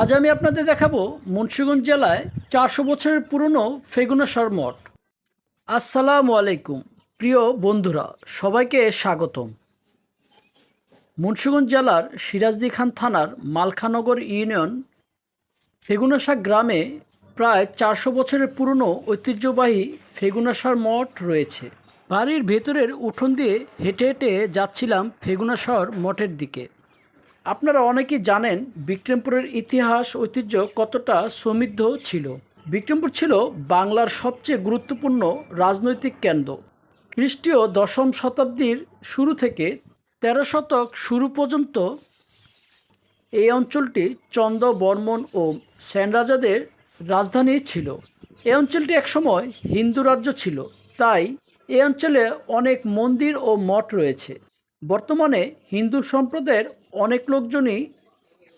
আজ আমি আপনাদের দেখাবো মুন্সিগঞ্জ জেলায় চারশো বছরের পুরনো ফেগুনাসার মঠ। আসসালামু আলাইকুম, প্রিয় বন্ধুরা, সবাইকে স্বাগতম। মুন্সিগঞ্জ জেলার সিরাজদি খান থানার মালখানগর ইউনিয়ন ফেগুনাশা গ্রামে প্রায় চারশো বছরের পুরনো ঐতিহ্যবাহী ফেগুনাসার মঠ রয়েছে। বাড়ির ভেতরের উঠোন দিয়ে হেঁটে হেঁটে যাচ্ছিলাম ফেগুনাসর মঠের দিকে। আপনারা অনেকেই জানেন বিক্রমপুরের ইতিহাস ঐতিহ্য কতটা সমৃদ্ধ ছিল। বিক্রমপুর ছিল বাংলার সবচেয়ে গুরুত্বপূর্ণ রাজনৈতিক কেন্দ্র। খ্রিস্টীয় দশম শতাব্দীর শুরু থেকে তেরো শতক শুরু পর্যন্ত এই অঞ্চলটি চন্দ বর্মন ও সেন রাজাদের রাজধানী ছিল। এই অঞ্চলটি একসময় হিন্দু রাজ্য ছিল, তাই এই অঞ্চলে অনেক মন্দির ও মঠ রয়েছে। বর্তমানে হিন্দু সম্প্রদায়ের অনেক লোকজনই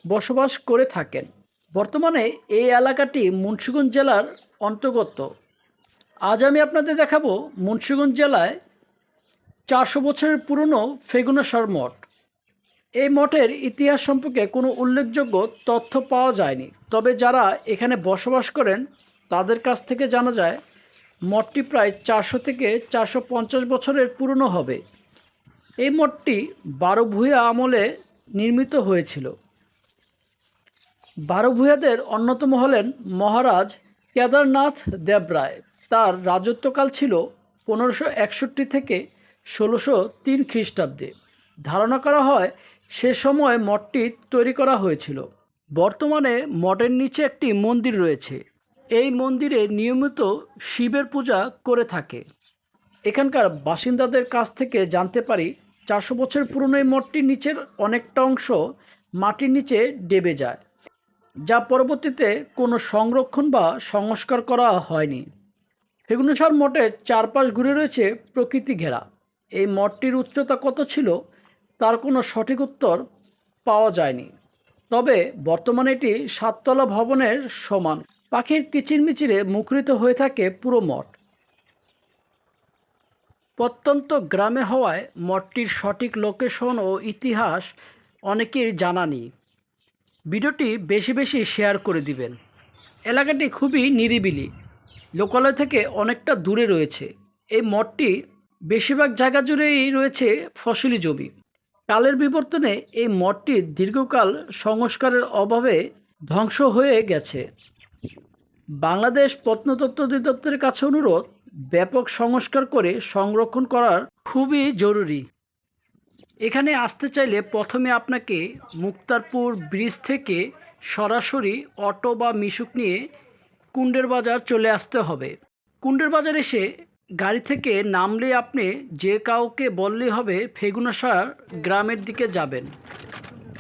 বসবাস করে থাকেন। বর্তমানে এই এলাকাটি মুন্সিগঞ্জ জেলার অন্তর্গত। আজ আমি আপনাদের দেখাবো মুন্সিগঞ্জ জেলায় চারশো বছরের পুরনো ফেগুনাসার মঠ। এই মঠের ইতিহাস সম্পর্কে কোনো উল্লেখযোগ্য তথ্য পাওয়া যায়নি। তবে যারা এখানে বসবাস করেন, তাদের কাছ থেকে জানা যায়, মঠটি প্রায় চারশো থেকে চারশো পঞ্চাশ বছরের পুরনো হবে। এই মঠটি বারো ভূয়া আমলে নির্মিত হয়েছিল। বারো ভূয়াদের অন্যতম হলেন মহারাজ কেদারনাথ দেবরায়। তার রাজত্বকাল ছিল পনেরোশো একষট্টি থেকে ষোলোশো তিন খ্রিস্টাব্দে। ধারণা করা হয় সে সময় মঠটি তৈরি করা হয়েছিল। বর্তমানে মঠের নিচে একটি মন্দির রয়েছে। এই মন্দিরে নিয়মিত শিবের পূজা করে থাকে। এখানকার বাসিন্দাদের কাছ থেকে জানতে পারি চারশো বছর পুরনো এই মঠটির নিচের অনেকটা অংশ মাটির নিচে ডেবে যায়, যা পরবর্তীতে কোনো সংরক্ষণ বা সংস্কার করা হয়নি। ফেগুনেশ্বর মঠের চারপাশ ঘুরে রয়েছে প্রকৃতি ঘেরা। এই মঠটির উচ্চতা কত ছিল তার কোনো সঠিক উত্তর পাওয়া যায়নি। তবে বর্তমানে এটি সাততলা ভবনের সমান। পাখির কিচিরমিচিরে মুখরিত হয়ে থাকে পুরো মঠ। প্রত্যন্ত গ্রামে হওয়ায় মঠটির সঠিক লোকেশন ও ইতিহাস অনেকের জানা নেই। ভিডিওটি বেশি বেশি শেয়ার করে দিবেন। এলাকাটি খুবই নিরিবিলি। লোকালয় থেকে অনেকটা দূরে রয়েছে। এই মঠটি বেশিরভাগ জায়গা জুড়েই রয়েছে ফসলি জমি। কালের বিবর্তনে এই মঠটি দীর্ঘকাল সংস্কারের অভাবে ধ্বংস হয়ে গেছে। বাংলাদেশ প্রত্নতত্ত্ব অধিদপ্তরের কাছে অনুরোধ ব্যাপক সংস্কার করে সংরক্ষণ করার খুবই জরুরি। এখানে আসতে চাইলে প্রথমে আপনাকে মুক্তারপুর ব্রিজ থেকে সরাসরি অটো বা মিশুক নিয়ে কুণ্ডের বাজার চলে আসতে হবে। কুণ্ডের বাজার এসে গাড়ি থেকে নামলে আপনি যে কাউকে বললেই হবে, ফেগুনাসার গ্রামের দিকে যাবেন।